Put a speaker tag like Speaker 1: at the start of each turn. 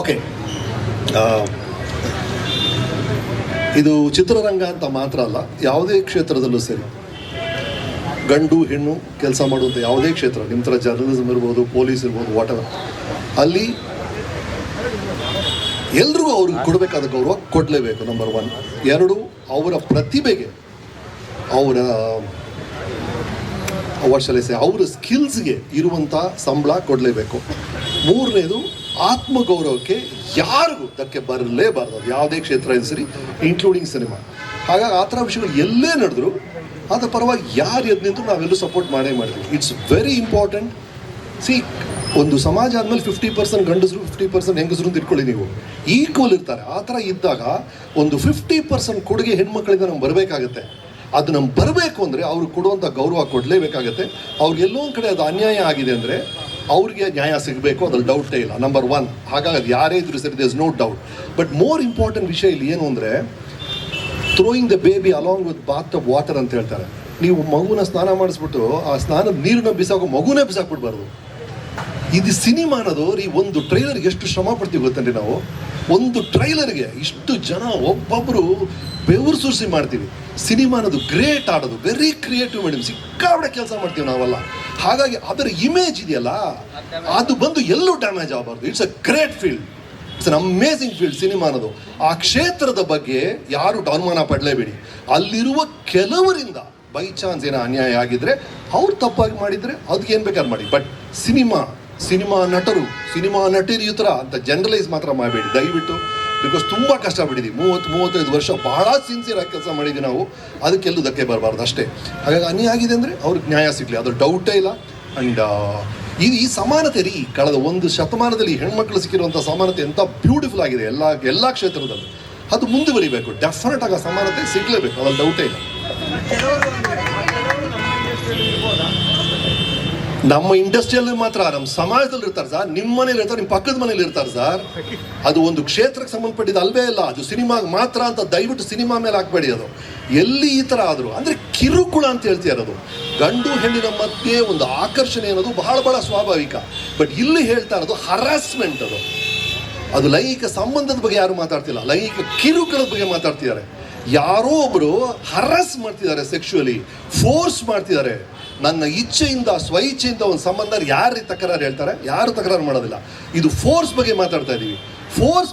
Speaker 1: Okay ಇದು ಚಿತ್ರರಂಗ ಅಂತ ಮಾತ್ರ ಅಲ್ಲ, ಯಾವುದೇ ಕ್ಷೇತ್ರದಲ್ಲೂ ಸರಿ. ಗಂಡು, ಹೆಣ್ಣು ಕೆಲಸ ಮಾಡುವಂಥ ಯಾವುದೇ ಕ್ಷೇತ್ರ, ನಿಮ್ಮ ಥರ ಜರ್ನಲಿಸಮ್ ಇರ್ಬೋದು ಪೊಲೀಸ್ ಇರ್ಬೋದು ವಾಟ್ ಅಲ್ಲಿ ಎಲ್ರಿಗೂ ಅವ್ರಿಗೆ ಕೊಡಬೇಕಾದ ಗೌರವ ಕೊಡಲೇಬೇಕು ನಂಬರ್ ಒನ್ ಎರಡು, ಅವರ ಪ್ರತಿಭೆಗೆ ಅವರ ವರ್ಷಲಿಸಿ ಅವರ ಸ್ಕಿಲ್ಸ್ಗೆ ಇರುವಂಥ ಸಂಬಳ ಕೊಡಲೇಬೇಕು. ಮೂರನೇದು ಆತ್ಮಗೌರವಕ್ಕೆ ಯಾರಿಗೂ ಧಕ್ಕೆ ಬರಲೇಬಾರದು. ಯಾವುದೇ ಕ್ಷೇತ್ರ ಇದು ಸರಿ ಇನ್ಕ್ಲೂಡಿಂಗ್ ಸಿನಿಮಾ ಹಾಗಾಗಿ ಆ ಥರ ವಿಷಯಗಳು ಎಲ್ಲೇ ನಡೆದ್ರು ಅದರ ಪರವಾಗಿ ಯಾರು ಎದ್ದು ನಿಂತು ನಾವೆಲ್ಲೂ ಸಪೋರ್ಟ್ ಮಾಡೇ ಮಾಡ್ತೀವಿ ಇಟ್ಸ್ ವೆರಿ ಇಂಪಾರ್ಟೆಂಟ್ ಸಿ ಒಂದು ಸಮಾಜ ಆದಮೇಲೆ ಫಿಫ್ಟಿ ಪರ್ಸೆಂಟ್ ಗಂಡಸರು ಫಿಫ್ಟಿ ಪರ್ಸೆಂಟ್ ಹೆಂಗಸರು ಅಂತ ಇಟ್ಕೊಳ್ಳಿ ನೀವು. ಈಕ್ವಲ್ ಇರ್ತಾರೆ. ಆ ಥರ ಇದ್ದಾಗ ಒಂದು ಫಿಫ್ಟಿ ಪರ್ಸೆಂಟ್ ಕೊಡುಗೆ ಹೆಣ್ಮಕ್ಳಿಂದ ನಮ್ಗೆ ಬರಬೇಕಾಗತ್ತೆ. ಅದು ನಮ್ಗೆ ಬರಬೇಕು ಅಂದರೆ ಅವ್ರು ಕೊಡುವಂಥ ಗೌರವ ಕೊಡಲೇಬೇಕಾಗತ್ತೆ. ಅವ್ರಿಗೆ ಎಲ್ಲೋ ಒಂದು ಕಡೆ ಅದು ಅನ್ಯಾಯ ಆಗಿದೆ ಅಂದರೆ ಅವ್ರಿಗೆ ನ್ಯಾಯ ಸಿಗಬೇಕು, ಅದ್ರಲ್ಲಿ ಡೌಟೇ ಇಲ್ಲ. ನಂಬರ್ ಒನ್ ಹಾಗಾಗಿ ಯಾರೇ ಇದ್ರು ಸರಿ there's no doubt but more important ವಿಷಯ ಇಲ್ಲಿ ಏನು ಅಂದರೆ throwing the baby along with bath of water ಅಂತ ಹೇಳ್ತಾರೆ. ನೀವು ಮಗುನ ಸ್ನಾನ ಮಾಡಿಸ್ಬಿಟ್ಟು ಆ ಸ್ನಾನದ ನೀರನ್ನ ಬಿಸಾಕೋ ಮಗುನೇ ಬಿಸಾಕ್ಬಿಡ್ಬಾರ್ದು. ಇದು ಸಿನಿಮಾ ಅನ್ನೋದು, ರೀ, ಒಂದು ಟ್ರೈಲರ್ಗೆ ಎಷ್ಟು ಶ್ರಮ ಪಡ್ತೀವಿ ಗೊತ್ತಂడి ನಾವು? ಒಂದು ಟ್ರೈಲರ್ಗೆ ಇಷ್ಟು ಜನ ಒಬ್ಬೊಬ್ಬರು ಬೆವರು ಸುರಿಸಿ ಮಾಡ್ತೀವಿ. ಸಿನಿಮಾ ಅನ್ನೋದು ಗ್ರೇಟ್ ಆಡೋದು ವೆರಿ ಕ್ರಿಯೇಟಿವ್ ಮೇಡಮ್ ಸಿಕ್ಕಾಬಡೆ ಕೆಲಸ ಮಾಡ್ತೀವಿ ನಾವೆಲ್ಲ. ಹಾಗಾಗಿ ಅದರ ಇಮೇಜ್ ಇದೆಯಲ್ಲ, ಅದು ಬಂದು ಎಲ್ಲೂ ಡ್ಯಾಮೇಜ್ ಆಗಬಾರ್ದು. It's a great field it's an amazing field cinema ಅನ್ನೋದು. ಆ ಕ್ಷೇತ್ರದ ಬಗ್ಗೆ ಯಾರು ಅನುಮಾನ ಪಡಲೇಬೇಡಿ. ಅಲ್ಲಿರುವ ಕೆಲವರಿಂದ ಬೈ ಚಾನ್ಸ್ ಏನೋ ಅನ್ಯಾಯ ಆಗಿದ್ರೆ, ಅವ್ರು ತಪ್ಪಾಗಿ ಮಾಡಿದರೆ ಅದಕ್ಕೆ ಏನು ಬೇಕಾದ್ರೆ ಮಾಡಿ. ಬಟ್ ಸಿನಿಮಾ ಸಿನಿಮಾ ನಟರು, ಸಿನಿಮಾ ನಟಿರಿಯು ಥರ ಅಂತ ಜನರಲೈಸ್ ಮಾತ್ರ ಮಾಡಬೇಡಿ. ದಯವಿಟ್ಟು ಬಿಕಾಸ್ ತುಂಬ ಕಷ್ಟಪಟ್ಟಿದ್ದೀವಿ. ಮೂವತ್ತು, ಮೂವತ್ತೈದು ವರ್ಷ ಬಹಳ ಸಿನ್ಸಿಯರ್ ಆಗಿ ಕೆಲಸ ಮಾಡಿದ್ದೀವಿ ನಾವು. ಅದಕ್ಕೆಲ್ಲೂ ಧಕ್ಕೆ ಬರಬಾರ್ದು, ಅಷ್ಟೇ. ಹಾಗಾಗಿ ಅನ್ಯಾಯ ಆಗಿದೆ ಅಂದರೆ ಅವ್ರಿಗೆ ನ್ಯಾಯ ಸಿಗಲಿ. ಅದು ಡೌಟೇ ಇಲ್ಲ. ಆ್ಯಂಡ್ ಇದು ಈ ಸಮಾನತೆ ರೀ, ಕಳೆದ ಒಂದು ಶತಮಾನದಲ್ಲಿ ಹೆಣ್ಮಕ್ಳು ಸಿಕ್ಕಿರುವಂಥ ಸಮಾನತೆ ಎಂಥ ಬ್ಯೂಟಿಫುಲ್ ಆಗಿದೆ. ಎಲ್ಲ ಎಲ್ಲ ಕ್ಷೇತ್ರದಲ್ಲಿ. ಅದು ಮುಂದುವರಿಬೇಕು. ಡೆಫಿನೆಟ್ ಆಗಿ ಸಮಾನತೆ ಸಿಗಲೇಬೇಕು. ಅದ್ರಲ್ಲಿ ಡೌಟೇ ಇಲ್ಲ. ನಮ್ಮ ಇಂಡಸ್ಟ್ರಿಯಲ್ಲಿ ಮಾತ್ರ ನಮ್ಮ ಸಮಾಜದಲ್ಲಿ ಇರ್ತಾರೆ ಸರ್ ನಿಮ್ಮ ಮನೇಲಿ ಇರ್ತಾರೆ ನಿಮ್ಮ ಪಕ್ಕದ ಮನೇಲಿ ಇರ್ತಾರೆ ಸರ್ ಅದು ಒಂದು ಕ್ಷೇತ್ರಕ್ಕೆ ಸಂಬಂಧಪಟ್ಟಿದ್ದು ಅಲ್ವೇ ಇಲ್ಲ ಅದು ಸಿನಿಮಾಗೆ ಮಾತ್ರ ಅಂತ ದಯವಿಟ್ಟು ಸಿನಿಮಾ ಮೇಲೆ ಹಾಕ್ಬೇಡಿ ಅದು. ಎಲ್ಲಿ ಈ ಥರ ಆದರೂ. ಅಂದರೆ ಕಿರುಕುಳ ಅಂತ ಹೇಳ್ತೀಯ ಇರೋದು ಗಂಡು ಹೆಣ್ಣಿನ ಮಧ್ಯೆ ಒಂದು ಆಕರ್ಷಣೆ ಅನ್ನೋದು ಬಹಳ ಬಹಳ ಸ್ವಾಭಾವಿಕ. ಬಟ್ ಇಲ್ಲಿ ಹೇಳ್ತಾ ಇರೋದು ಹರಾಸ್ಮೆಂಟ್ ಅದು. ಅದು ಲೈಂಗಿಕ ಸಂಬಂಧದ ಬಗ್ಗೆ ಯಾರು ಮಾತಾಡ್ತಿಲ್ಲ. ಲೈಂಗಿಕ ಕಿರುಕುಳದ ಬಗ್ಗೆ ಮಾತಾಡ್ತಿದ್ದಾರೆ. ಯಾರೋ ಒಬ್ಬರು ಹರಾಸ್ ಮಾಡ್ತಿದ್ದಾರೆ ಸೆಕ್ಷುವಲಿ ಫೋರ್ಸ್ ಮಾಡ್ತಿದ್ದಾರೆ. ನನ್ನ ಇಚ್ಛೆಯಿಂದ, ಸ್ವಇಚ್ಛೆಯಿಂದ ಒಂದು ಸಂಬಂಧ ಯಾರು ತಕರಾರು ಹೇಳ್ತಾರೆ? ಯಾರು ತಕರಾರು ಮಾಡೋದಿಲ್ಲ. ಇದು ಫೋರ್ಸ್ ಬಗ್ಗೆ ಮಾತಾಡ್ತಾ ಇದ್ದೀವಿ ಫೋರ್ಸ್